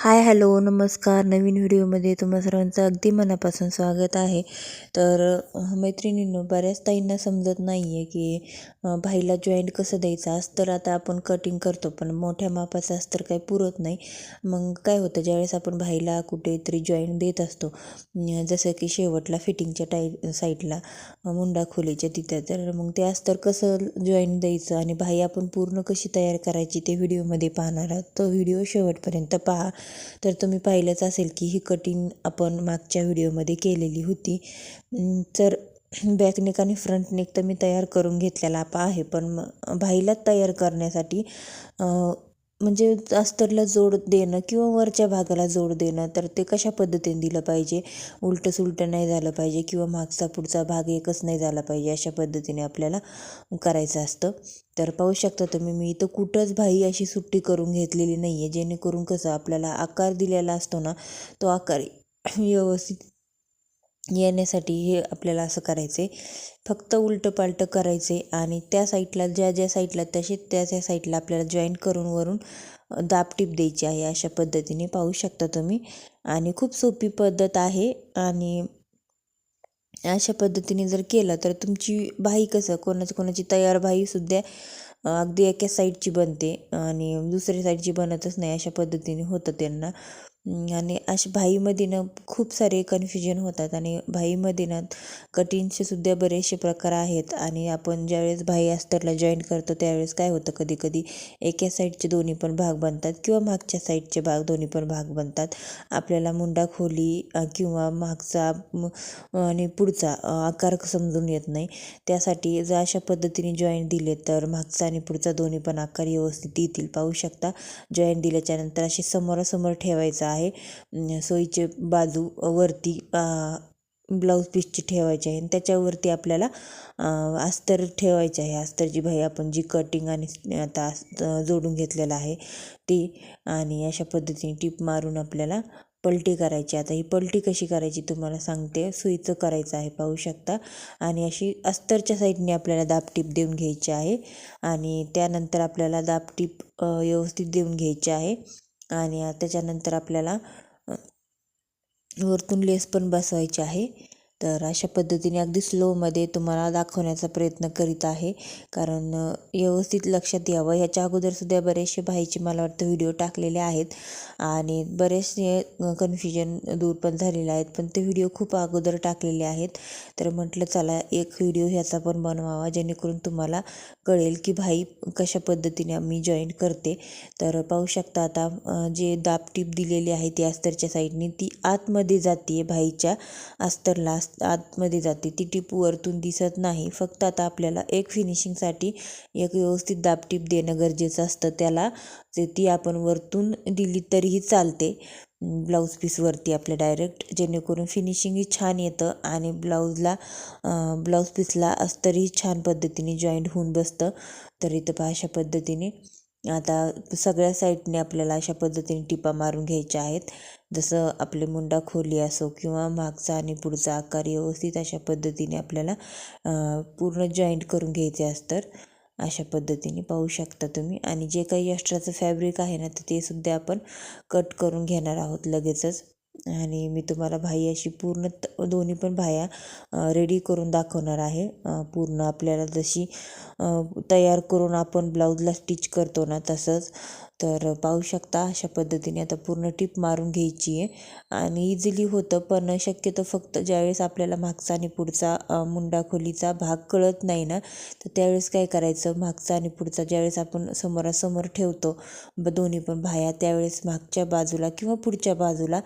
Hi hello नमस्कार. नवीन व्हिडिओमध्ये तुम्हा सर्वांचं अगदी मनापासून स्वागत आहे. तर मैत्रिणींनो बऱ्याच ताईंना समजत नाही आहे की भाईला जॉईंट कसं द्यायचं? अस्तर आता आपण कटिंग करतो पण मोठ्या मापाचं अस्तर काही पुरत नाही. मग काय होतं ज्यावेळेस आपण भाईला कुठेतरी जॉईंट देत असतो जसं की शेवटला फिटिंगच्या टाई साईडला मुंडा खोलीच्या तिथं तर मग ते अस्तर कसं जॉईंट द्यायचं आणि भाई आपण पूर्ण कशी तयार करायची ते व्हिडिओमध्ये पाहणार आहोत. तो व्हिडिओ शेवटपर्यंत पहा. तर तुम्ही पाहिलंच असेल की ही कटिंग आपण मागच्या व्हिडिओमध्ये केलेली होती. तर बॅकनेक आणि फ्रंट तर मी तयार करून घेतलेला आहे. पण मग भाईला तयार करण्यासाठी म्हणजे अस्तरला जोड देणं किंवा वरच्या भागाला जोड देणं तर ते कशा पद्धतीने दिलं पाहिजे? उलटं सुलटं नाही झालं पाहिजे किंवा मागचा पुढचा भाग एकच नाही झाला पाहिजे अशा पद्धतीने आपल्याला करायचं असतं. तर पाहू शकता तुम्ही मी इथं कुठंच भाई अशी सुट्टी करून घेतलेली नाही आहे जेणेकरून कसं आपल्याला आकार दिलेला असतो ना तो आकार व्यवस्थित येण्यासाठी हे आपल्याला असं करायचं आहे फक्त उलटं पालटं करायचे आणि त्या साईटला ज्या ज्या साईटला तसे त्या त्या साईटला आपल्याला जॉईन करून वरून दाबटीप द्यायची आहे अशा पद्धतीने पाहू शकता तुम्ही. आणि खूप सोपी पद्धत आहे आणि अशा पद्धतीने जर केलं तर तुमची भाई कसं कोणाची कोणाची तयार बाईसुद्धा अगदी एका साईडची बनते आणि दुसऱ्या साईडची बनतच नाही अशा पद्धतीने होतं त्यांना. आणि अशा भाईमध्ये ना खूप सारे कन्फ्युजन होतात आणि भाईमध्ये ना कटिंगचे सुद्धा बरेचसे प्रकार आहेत. आणि आपण ज्यावेळेस भाई अस्तरला जॉईन करतो त्यावेळेस काय होतं कधी कधी एका साईडचे दोन्ही पण भाग बनतात किंवा मागच्या साईडचे भाग दोन्ही पण भाग बनतात. आपल्याला मुंडा खोली किंवा मागचा आणि पुढचा आकार समजून येत नाही. त्यासाठी जर अशा पद्धतीने जॉईंट दिले तर मागचा आणि पुढचा दोन्ही पण आकार व्यवस्थित येतील. पाहू शकता जॉईंट दिल्याच्यानंतर असे समोरासमोर ठेवायचा आहे. सोयीचे बाजू वरती ब्लाऊज पीसची ठेवायची आहे. आणि त्याच्यावरती आपल्याला अस्तर ठेवायचे आहे. अस्तरची भाई आपण जी कटिंग आणि आता जोडून घेतलेलं आहे ती. आणि अशा पद्धतीने टीप मारून आपल्याला पलटी करायची. आता ही पलटी कशी करायची तुम्हाला सांगते. सुईचं करायचं आहे पाहू शकता. आणि अशी अस्तरच्या साईडने आपल्याला दाबटीप देऊन घ्यायची आहे. आणि त्यानंतर आपल्याला दाबटीप व्यवस्थित देऊन घ्यायची आहे. आणि त्याच्यानंतर आपल्याला वरतून लेस पण बसवायची आहे. तर अशा पद्धतीने अगदी स्लोमध्ये तुम्हाला दाखवण्याचा प्रयत्न करीत आहे. कारण व्यवस्थित लक्षात यावं. ह्याच्या अगोदरसुद्धा बरेचसे भाईचे मला वाटतं व्हिडिओ टाकलेले आहेत. आणि बरेचसे कन्फ्युजन दूर पण झालेले आहेत. पण ते व्हिडिओ खूप अगोदर टाकलेले आहेत. तर म्हटलं चला एक व्हिडिओ ह्याचा पण बनवावा. जेणेकरून तुम्हाला कळेल की भाई कशा पद्धतीने आम्ही जॉईंट करते. तर पाहू शकता आता जे दाबटीप दिलेली आहे ती अस्तरच्या साईडने ती आतमध्ये जाते आहे भाईच्या. अस्तरला आतमध्ये जाते. ती टीप वरतून दिसत नाही. फक्त आता आपल्याला एक फिनिशिंगसाठी एक व्यवस्थित दाबटीप देणं गरजेचं असतं. त्याला जे ती आपण वरतून दिली तरीही चालते. ब्लाऊज पीसवरती आपल्या डायरेक्ट जेणेकरून फिनिशिंगही छान येतं आणि ब्लाऊजला ब्लाऊज पीसला अस्तरही छान पद्धतीने जॉईंट होऊन बसतं. तर इथं पहा अशा पद्धतीने आता सगळ्या साईडने आपल्याला अशा पद्धतीने टिपा मारून घ्यायच्या आहेत. जसं आपले मुंडा खोली असो किंवा मागचा आणि पुढचा आकार व्यवस्थित अशा पद्धतीने आपल्याला पूर्ण जॉईंट करून घ्यायचे असतं अशा पद्धतीने पाहू शकता तुम्ही. आणि जे काही अष्ट्राचं फॅब्रिक आहे ना तर ते सुद्धा आपण कट करून घेणार आहोत लगेचच. आणि मी तुम्हाला भाई अशी पूर्ण दोन्ही पण भाया रेडी करून दाखवणार आहे. पूर्ण आपल्याला जशी तयार करून आपण ब्लाऊजला स्टिच करतो ना तसंच. तर पाहू शकता अशा पद्धतीने आता पूर्ण टीप मारून घ्यायची आहे. आणि इझिली होतं पण शक्यतो फक्त ज्यावेळेस आपल्याला मागचा आणि पुढचा मुंडा खोलीचा भाग कळत नाही ना तर त्यावेळेस काय करायचं? मागचा आणि पुढचा ज्यावेळेस आपण समोरासमोर ठेवतो दोन्ही पण भाया त्यावेळेस मागच्या बाजूला किंवा पुढच्या बाजूला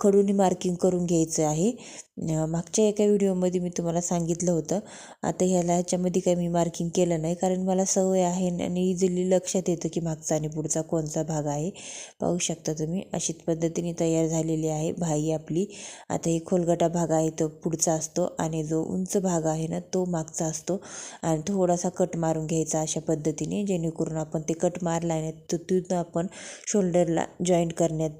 खडूनी मार्किंग करून घ्यायचं आहे. मागच्या एका व्हिडिओमध्ये मी तुम्हाला सांगितलं होतं. आता ह्याला ह्याच्यामध्ये काही मी मार्किंग केलं नाही. कारण मला सवय आहे आणि इझिली लक्षात येतं की मागचा आणि पुढचा कोणचा भाग आहे. पाहू शकता तुम्ही. अशीच पद्धतीने तयार झालेली आहे भाई आपली. आता हे खोलगटा भाग आहे तो पुढचा असतो आणि जो उंच भाग आहे ना तो मागचा असतो. आणि थोडासा कट मारून घ्यायचा अशा पद्धतीने जेणेकरून आपण ते कट मारला आहे तर तिथून आपण शोल्डरला जॉईंट करण्यात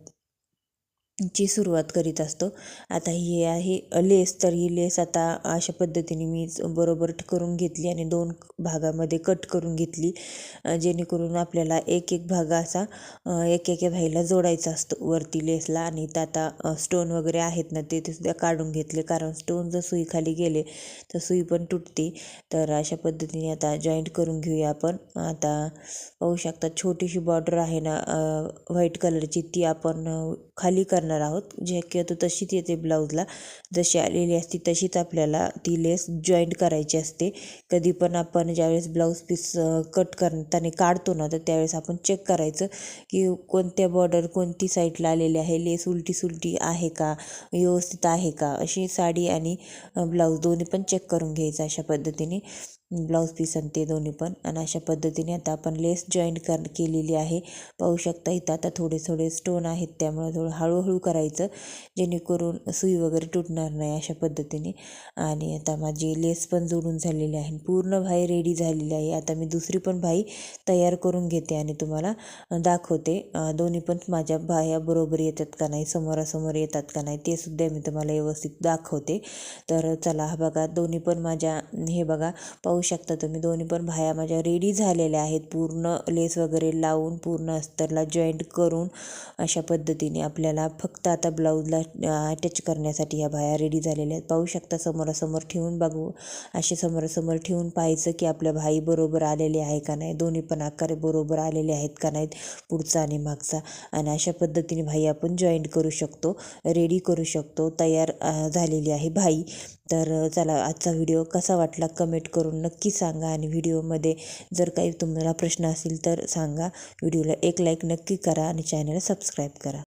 ची सुरुवात करीत असतो. आता ही आहे लेस तर ही लेस आता अशा पद्धतीने मी बरोबर करून घेतली आणि दोन भागामध्ये कट करून घेतली जेणेकरून आपल्याला एक एक भाग असा एक एक भाईला जोडायचा असतो वरती लेसला आणि तर आता स्टोन वगैरे आहेत ना ते सुद्धा काढून घेतले. कारण स्टोन जर सुई खाली गेले तर सुई पण तुटते. तर अशा पद्धतीने आता जॉईंट करून घेऊया आपण. आता पाहू शकता छोटीशी बॉर्डर आहे ना व्हाईट कलरची ती आपण खाली कर करणार आहोत. जे किंवा तशीच येते ब्लाऊजला. जशी आलेली असती तशीच आपल्याला ती लेस जॉईंट करायची असते. कधी पण आपण ज्यावेळेस ब्लाऊज पीस कट करताना काढतो ना तर त्यावेळेस आपण चेक करायचं की कोणत्या बॉर्डर कोणती साईडला आलेली आहे. लेस उलटी सुलटी आहे का? व्यवस्थित आहे का? अशी साडी आणि ब्लाऊज दोन्ही पण चेक करून घ्यायचं अशा पद्धतीने. ब्लाऊज पीस आणि ते दोन्ही पण. आणि अशा पद्धतीने आता आपण लेस जॉईंट कर केलेली आहे. पाहू शकता इथं आता थोडे थोडे स्टोन आहेत. त्यामुळे थोडं हळूहळू करायचं. जेणेकरून सुई वगैरे तुटणार नाही अशा पद्धतीने. आणि आता माझी लेस पण जोडून झालेली आहे. पूर्ण भाई रेडी झालेली आहे. आता मी दुसरी पण भाई तयार करून घेते आणि तुम्हाला दाखवते. दोन्ही पण माझ्या भाया बरोबर येतात का नाही समोरासमोर येतात का नाही ते सुद्धा मी तुम्हाला व्यवस्थित दाखवते. तर चला हा बघा दोन्ही पण माझ्या हे बघा पाहू पाहू शकता तुम्ही. दोन्ही पण भाया माझ्या रेडी झालेल्या आहेत. पूर्ण लेस वगैरे लावून पूर्ण अस्तरला जॉईंट करून अशा पद्धतीने आपल्याला फक्त आता ब्लाऊजला अटॅच करण्यासाठी ह्या भाया रेडी झालेल्या आहेत. पाहू शकता समोरासमोर ठेवून बघू. असे समोरासमोर ठेवून पाहायचं की आपल्या भाई बरोबर आलेले आहे का नाही. दोन्ही पण आकार बरोबर आलेले आहेत का नाहीत पुढचा आणि मागचा. आणि अशा पद्धतीने भाई आपण जॉईंट करू शकतो रेडी करू शकतो तयार झालेली आहे भाई. तर चला आजचा व्हिडिओ कसा वाटला कमेंट करून नक्की सांगा आणि व्हिडिओमध्ये जर काही तुम्हाला प्रश्न असेल तर सांगा. व्हिडिओला एक लाईक नक्की करा आणि चॅनल सबस्क्राईब करा.